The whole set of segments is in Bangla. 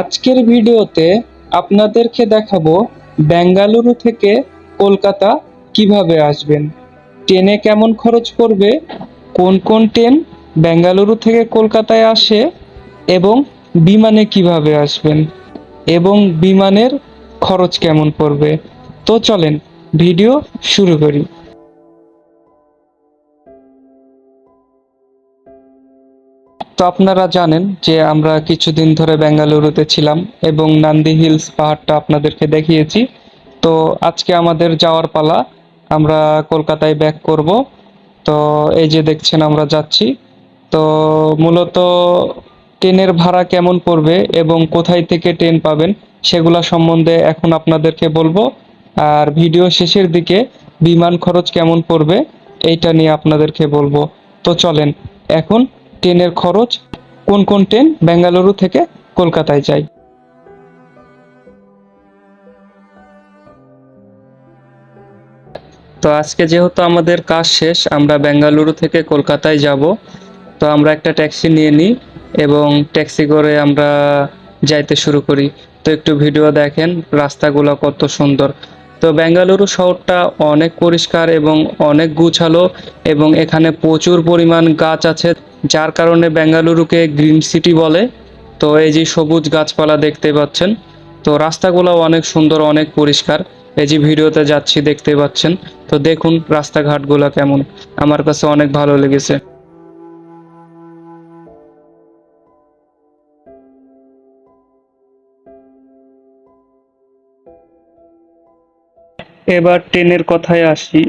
আজকের ভিডিওতে আপনাদেরকে দেখাবো বেঙ্গালুরু থেকে কলকাতা কীভাবে আসবেন। ট্রেনে কেমন খরচ পড়বে, কোন কোন ট্রেন বেঙ্গালুরু থেকে কলকাতায় আসে, এবং বিমানে কীভাবে আসবেন, এবং বিমানের খরচ কেমন পড়বে। তো চলেন, ভিডিও শুরু করি। তো আপনারা জানেন যে আমরা কিছুদিন ধরে বেঙ্গালুরুতে ছিলাম এবং নান্দি হিলস পাহাড়টা আপনাদেরকে দেখিয়েছি। তো আজকে আমাদের যাওয়ার পালা, আমরা কলকাতায় ব্যাক করব। তো এই যে দেখছেন আমরা যাচ্ছি। তো মূলত ট্রেনের ভাড়া কেমন পড়বে এবং কোথায় থেকে ট্রেন পাবেন সেগুলা সম্বন্ধে এখন আপনাদেরকে বলব। আর ভিডিও শেষের দিকে বিমান খরচ কেমন পড়বে, এইটা নিয়ে আপনাদেরকে বলব। তো চলেন, এখন ট্রেনের খরচ কোন কোন ট্রেন বেঙ্গালুরু থেকে কলকাতায় যায়? তো আজকে যেহেতু আমাদের কাজ শেষ, আমরা বেঙ্গালুরু থেকে কলকাতায় যাব। তো আমরা একটা ট্যাক্সি নিয়ে নিই এবং ট্যাক্সি করে আমরা যাইতে শুরু করি। তো একটু ভিডিও দেখেন রাস্তাগুলো কত সুন্দর। তো বেঙ্গালুরু শহরটা অনেক পরিষ্কার এবং অনেক গুছালো এবং এখানে প্রচুর পরিমাণ গাছ আছে। যার কারণে বেঙ্গালুরুকে গ্রিন সিটি বলে। তো এই যে সবুজ গাছপালা দেখতে পাচ্ছেন, তো রাস্তাগুলো অনেক সুন্দর, অনেক পরিষ্কার। এই যে ভিডিওতে যাচ্ছি দেখতে পাচ্ছেন, তো দেখুন রাস্তাঘাটগুলো কেমন। আমার কাছে অনেক ভালো লেগেছে। এবার ট্রেনের কথায় আসি।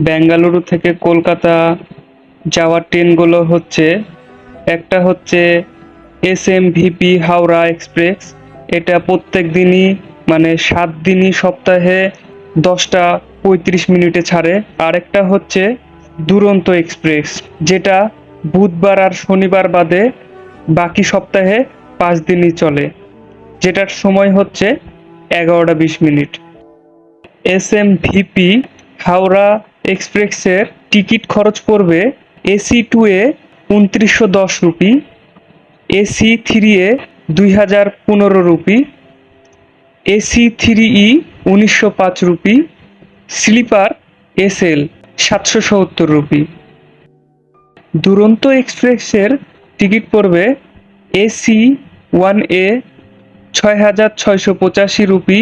বেঙ্গালুরু থেকে কলকাতা যাওয়ার ট্রেনগুলো হচ্ছে, একটা হচ্ছে S M VP Howrah express, এটা প্রত্যেক দিনই মানে সাত দিনই সপ্তাহে দশটা পঁয়ত্রিশ মিনিটে ছাড়ে। আরেকটা হচ্ছে দুরন্ত এক্সপ্রেস, যেটা বুধবার আর শনিবার বাদে বাকি সপ্তাহে পাঁচ দিনই চলে, যেটার সময় হচ্ছে এগারোটা বিশ minute. S M VP Howrah এক্সপ্রেসের টিকিট খরচ পড়বে এসি টু এ উনত্রিশশো দশ রুপি, এসি থ্রি এ দুই হাজার পনেরো রুপি, এসি থ্রি ই উনিশশো পাঁচ রুপি, স্লিপার এস এল সাতশো সত্তর রুপি। দুরন্ত এক্সপ্রেসের টিকিট পড়বে এসি ওয়ান এ ছয় হাজার ছয়শো পঁচাশি রুপি,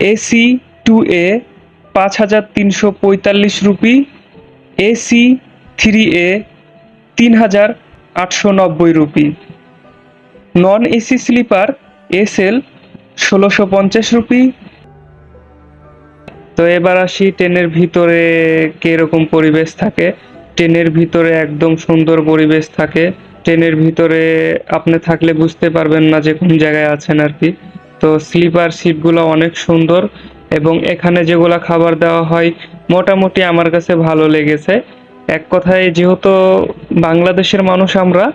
এসি টু এ পাঁচ হাজার তিনশো পঁয়তাল্লিশ রুপি, এসি থ্রি এ তিন হাজার আটশো নব্বই rupee. Non AC sleeper S L ষোলোশো পঞ্চাশ রুপি। তো এবার আসি ট্রেনের ভিতরে কীরকম পরিবেশ থাকে। ট্রেনের ভিতরে একদম সুন্দর পরিবেশ থাকে। ট্রেনের ভিতরে আপনি থাকলে বুঝতে পারবেন না যে কোন জায়গায় আছেন আর কি। তো স্লিপার সিটগুলো অনেক সুন্দর এবং এখানে যেগুলা খাবার দেওয়া হয়, মোটামুটি আমার কাছে ভালো লেগেছে। এক কথায় যেহেতু বাংলাদেশের মানুষ আমরা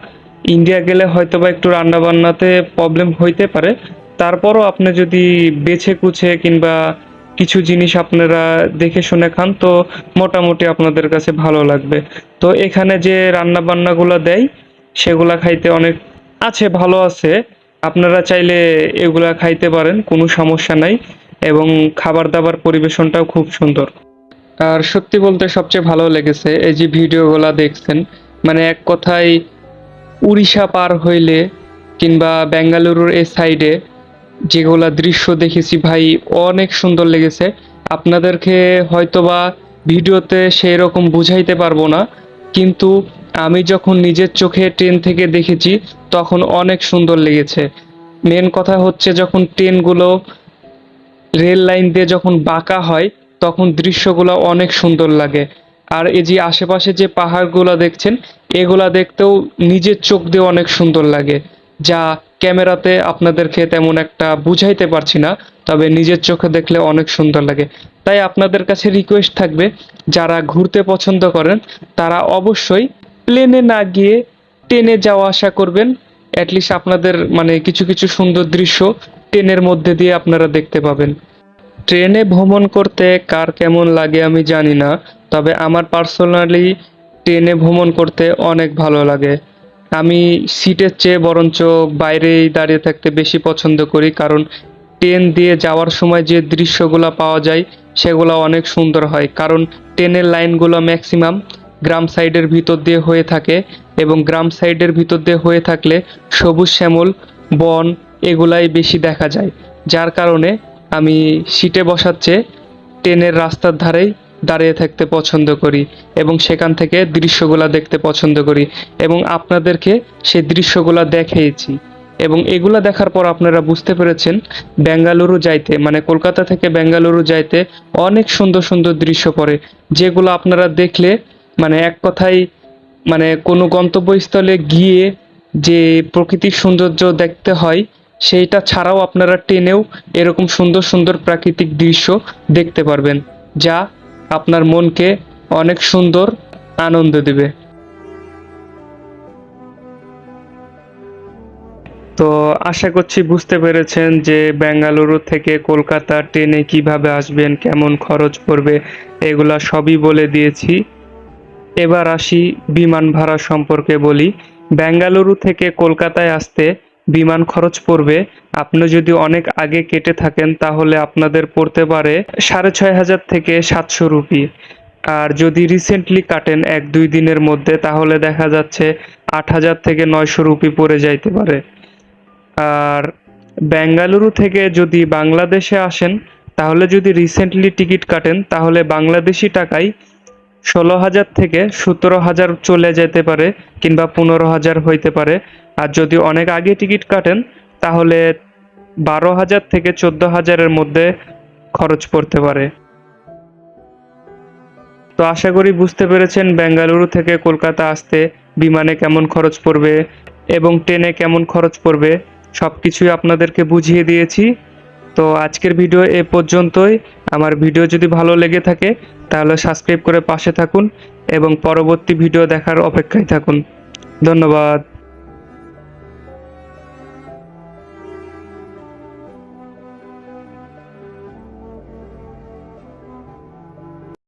ইন্ডিয়া গেলে হয়তো বা একটু রান্না বান্নাতে প্রবলেম হইতে পারে। তারপরও আপনি যদি বেছে কুছে কিংবা কিছু জিনিস আপনারা দেখে শুনে খান, তো মোটামুটি আপনাদের কাছে ভালো লাগবে। তো এখানে যে রান্না বান্নাগুলো দেয়, সেগুলা খাইতে অনেক আছে, ভালো আছে। আপনারা চাইলে এগুলা খাইতে পারেন, কোনো সমস্যা নাই। এবং খাবার দাবার পরিবেশনটাও খুব সুন্দর। আর সত্যি বলতে সবচেয়ে ভালো লেগেছে এই যে ভিডিওগুলা দেখছেন মানে এক কথায় উড়িষ্যা পার হইলে কিংবা বেঙ্গালুরুর এই সাইডে যেগুলা দৃশ্য দেখেছি ভাই, অনেক সুন্দর লেগেছে। আপনাদেরকে হয়তোবা ভিডিওতে সেই রকম বুঝাইতে পারব না, কিন্তু আমি যখন নিজের চোখে ট্রেন থেকে দেখেছি, তখন অনেক সুন্দর লেগেছে। মেন কথা হচ্ছে যখন ট্রেনগুলো রেল লাইন দিয়ে যখন বাঁকা হয় তখন দৃশ্যগুলো অনেক সুন্দর লাগে। আর এই যে আশেপাশে যে পাহাড়গুলো দেখছেন, এগুলা দেখতেও নিজের চোখ দিয়ে অনেক সুন্দর লাগে। যা ক্যামেরাতে আপনাদেরকে তেমন একটা বুঝাইতে পারছি না, তবে নিজের চোখে দেখলে অনেক সুন্দর লাগে। তাই আপনাদের কাছে রিকোয়েস্ট থাকবে, যারা ঘুরতে পছন্দ করেন, তারা অবশ্যই প্লেনে না গিয়ে ট্রেনে যাওয়া আসা করবেন। অ্যাটলিস্ট আপনাদের মানে কিছু কিছু সুন্দর দৃশ্য ট্রেনের মধ্যে দিয়ে আপনারা দেখতে পাবেন। ট্রেনে ভ্রমণ করতে কার কেমন লাগে আমি জানি না, তবে আমার পার্সোনালি ট্রেনে ভ্রমণ করতে অনেক ভালো লাগে। আমি সিটের চেয়ে বরঞ্চ বাইরেই দাঁড়িয়ে থাকতে বেশি পছন্দ করি, কারণ ট্রেন দিয়ে যাওয়ার সময় যে দৃশ্যগুলো পাওয়া যায়, সেগুলো অনেক সুন্দর হয়। কারণ ট্রেনের লাইনগুলো ম্যাক্সিমাম গ্রাম সাইডের ভিতর দিয়ে হয়ে থাকে এবং গ্রাম সাইডের ভিতর দিয়ে হয়ে থাকলে সবুজ শ্যামল, বন এগুলাই বেশি দেখা যায়। যার কারণে আমি সিটে বসার চেয়ে ট্রেনের রাস্তার ধারেই দাঁড়িয়ে থাকতে পছন্দ করি এবং সেখান থেকে দৃশ্যগুলো দেখতে পছন্দ করি এবং আপনাদেরকে সেই দৃশ্যগুলো দেখিয়েছি এবং এগুলা দেখার পর আপনারা বুঝতে পেরেছেন, বেঙ্গালুরু যাইতে মানে কলকাতা থেকে বেঙ্গালুরু যাইতে অনেক সুন্দর সুন্দর দৃশ্য পড়ে, যেগুলো আপনারা দেখলে মানে এক কথায় মানে কোনো গন্তব্যস্থলে গিয়ে যে প্রকৃতির সৌন্দর্য দেখতে হয় সেইটা ছাড়াও আপনারা ট্রেনেও এরকম সুন্দর সুন্দর প্রাকৃতিক দৃশ্য দেখতে পারবেন, যা আপনার মনকে অনেক সুন্দর আনন্দ দেবে। তো আশা করছি বুঝতে পেরেছেন যে বেঙ্গালুরু থেকে কলকাতা ট্রেনে কীভাবে আসবেন, কেমন খরচ পড়বে, এগুলা সবই বলে দিয়েছি। এবার আসি বিমান ভাড়া সম্পর্কে বলি। বেঙ্গালুরু থেকে কলকাতায় আসতে বিমান খরচ পড়বে। আপনি যদি অনেক আগে কেটে থাকেন, তাহলে আপনাদের পড়তে পারে সাড়ে ছয় হাজার থেকে সাতশো রুপি। আর যদি রিসেন্টলি কাটেন এক দুই দিনের মধ্যে, তাহলে দেখা যাচ্ছে আট হাজার থেকে নয়শো রুপি পড়ে যাইতে পারে। আর বেঙ্গালুরু থেকে যদি বাংলাদেশে আসেন, তাহলে যদি রিসেন্টলি টিকিট কাটেন, তাহলে বাংলাদেশি টাকায় ষোলো হাজার থেকে সতেরো হাজার চলে যেতে পারে কিংবা পনেরো হাজার হইতে পারে। আর যদি অনেক আগে টিকিট কাটেন, তাহলে বারো হাজার থেকে চোদ্দ হাজারের মধ্যে খরচ পড়তে পারে। তো আশা করি বুঝতে পেরেছেন বেঙ্গালুরু থেকে কলকাতা আসতে বিমানে কেমন খরচ পড়বে এবং ট্রেনে কেমন খরচ পড়বে সব কিছুই আপনাদেরকে বুঝিয়ে দিয়েছি। তো আজকের ভিডিও এ পর্যন্তই। আমার ভিডিও যদি ভালো লেগে থাকে তাহলে সাবস্ক্রাইব করে পাশে থাকুন এবং পরবর্তী ভিডিও দেখার অপেক্ষায় থাকুন। ধন্যবাদ।